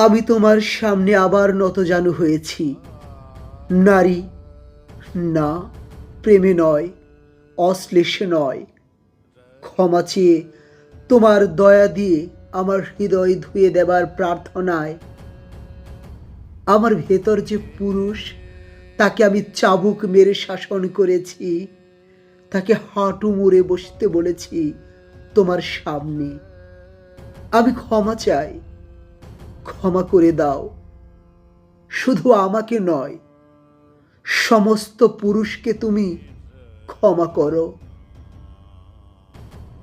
আমি তোমার সামনে আবার নতজানু হয়েছি। নারী, না, প্রেমে নয়, অশ্লেষে নয়। ক্ষমা চেয়ে তোমার দয়া দিয়ে আমার হৃদয় ধুয়ে দেবার প্রার্থনায়। আমার ভেতর যে পুরুষ, তাকে আমি চাবুক মেরে শাসন করেছি। তাকে হাঁটু মুড়ে বসতে বলেছি তোমার সামনে। আমি ক্ষমা চাই। ক্ষমা করে দাও। শুধু আমাকে নয়, সমস্ত পুরুষকে তুমি ক্ষমা করো।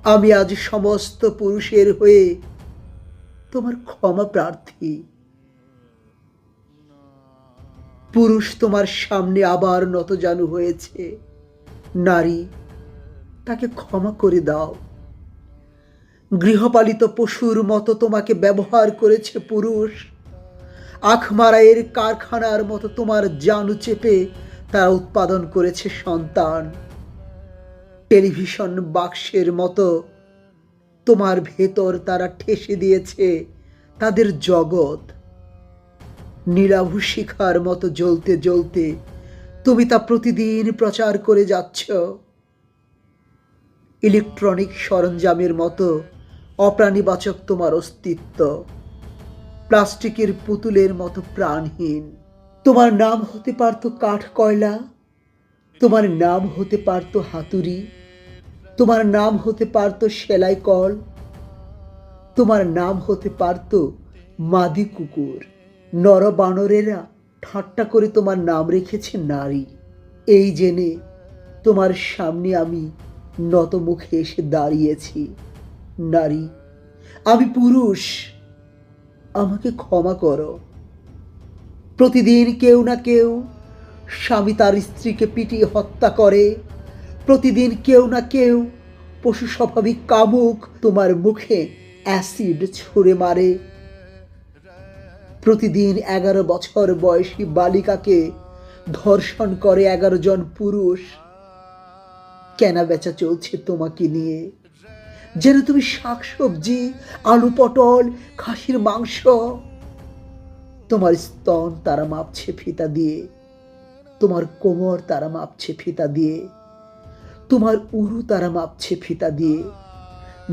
আমি আজ সমস্ত পুরুষের হয়ে তোমার ক্ষমা প্রার্থী। পুরুষ তোমার সামনে আবার নতজানু হয়েছে। নারী, তাকে ক্ষমা করে দাও। গৃহপালিত পশুর মতো তোমাকে ব্যবহার করেছে পুরুষ। আখমারাইয়ের কারখানার মতো তোমার জানু চেপে তারা উৎপাদন করেছে সন্তান। টেলিভিশন বাক্সের মতো তোমার ভেতর তারা ঠেসে দিয়েছে তাদের জগৎ। নীলাভু শিখার মতো জ্বলতে জ্বলতে তুমি তা প্রতিদিন প্রচার করে যাচ্ছ। ইলেকট্রনিক সরঞ্জামের মতো অপ্রাণীবাচক তোমার অস্তিত্ব। প্লাস্টিকের পুতুলের মতো প্রাণহীন। তোমার নাম হতে পারত কাঠ কয়লা তোমার নাম হতে পারত হাতুড়ি। তোমার নাম হতে পারত সেলাই কল। তোমার নাম হতে পারত মাদি কুকুর। নর বানরেরা ঠাট্টা করে তোমার নাম রেখেছে নারী। এই জেনে তোমার সামনে আমি নত মুখে এসে দাঁড়িয়েছি। নারী, আমি পুরুষ, আমাকে ক্ষমা করো। প্রতিদিন কেউ না কেউ স্বামী তার স্ত্রীকে পিটিয়ে হত্যা করে। প্রতিদিন কেউ না কেউ পশু স্বাভাবিক কামুক, তোমার মুখে অ্যাসিড ছুঁড়ে মারে। প্রতিদিন এগারো বছর বয়সী বালিকাকে ধর্ষণ করে এগারো জন পুরুষ। কেনা বেচা চলছে তোমাকে নিয়ে। যেন তুমি শাকসবজি, আলু পটল, খাসির মাংস, তোমার স্তন তারা মাপছে ফিতা দিয়ে, তোমার কোমর তারা মাপছে ফিতা দিয়ে, তোমার উরু তারা মাপছে ফিতা দিয়ে,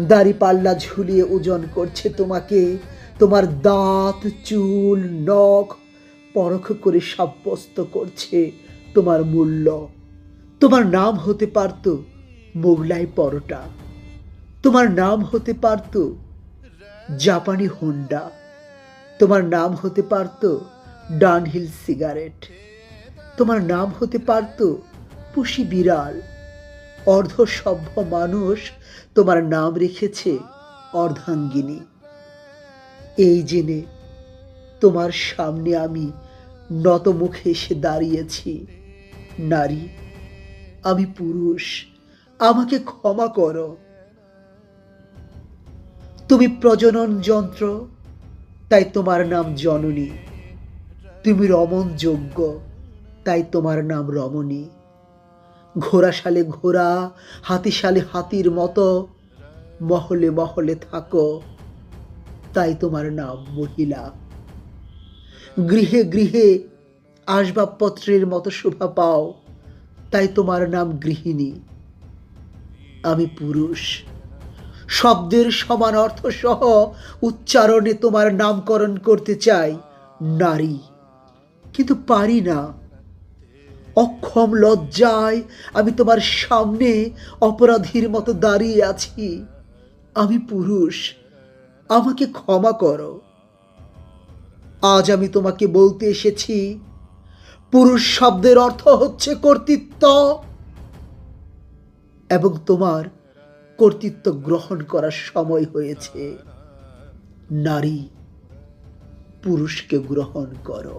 দাড়ি পাল্লা ঝুলিয়ে ওজন করছে তোমাকে, তোমার দাঁত, চুল, নখ পরখ করে সাব্যস্ত করছে তোমার মূল্য। তোমার নাম হতে পারত মোগলাই পরোটা। তোমার নাম হতে পারত জাপানি হোন্ডা। তোমার নাম হতে পারত ডানহিল সিগারেট। তোমার নাম হতে পারত পুষি বিড়াল। অর্ধসভ্য মানুষ তোমার নাম রেখেছে অর্ধাঙ্গিনী। এই জেনে তোমার সামনে আমি নত মুখে এসে দাঁড়িয়েছি। নারী, আমি পুরুষ, আমাকে ক্ষমা করো। তুমি প্রজনন যন্ত্র, তাই তোমার নাম জননী। তুমি রমণ যোগ্য, তাই তোমার নাম রমণী। ঘোড়া সালে ঘোড়া, হাতি সালে হাতির মতো, মহলে মহলে থাকো, তাই তোমার নাম মহিলা। গৃহে গৃহে আসবাবপত্রের মতো শোভা পাও, তাই তোমার নাম গৃহিণী। আমি পুরুষ। শব্দের সমান অর্থ সহ উচ্চারণে তোমার নামকরণ করতে চাই, নারী। কিন্তু পারি না। অক্ষম লজ্জায় আমি তোমার সামনে অপরাধীর মতো দাঁড়িয়ে আছি। আমি পুরুষ, আমাকে ক্ষমা করো। আজ আমি তোমাকে বলতে এসেছি, পুরুষ শব্দের অর্থ হচ্ছে কর্তৃত্ব এবং তোমার কর্তৃত্ব গ্রহণ করার সময় হয়েছে। নারী পুরুষকে গ্রহণ করো।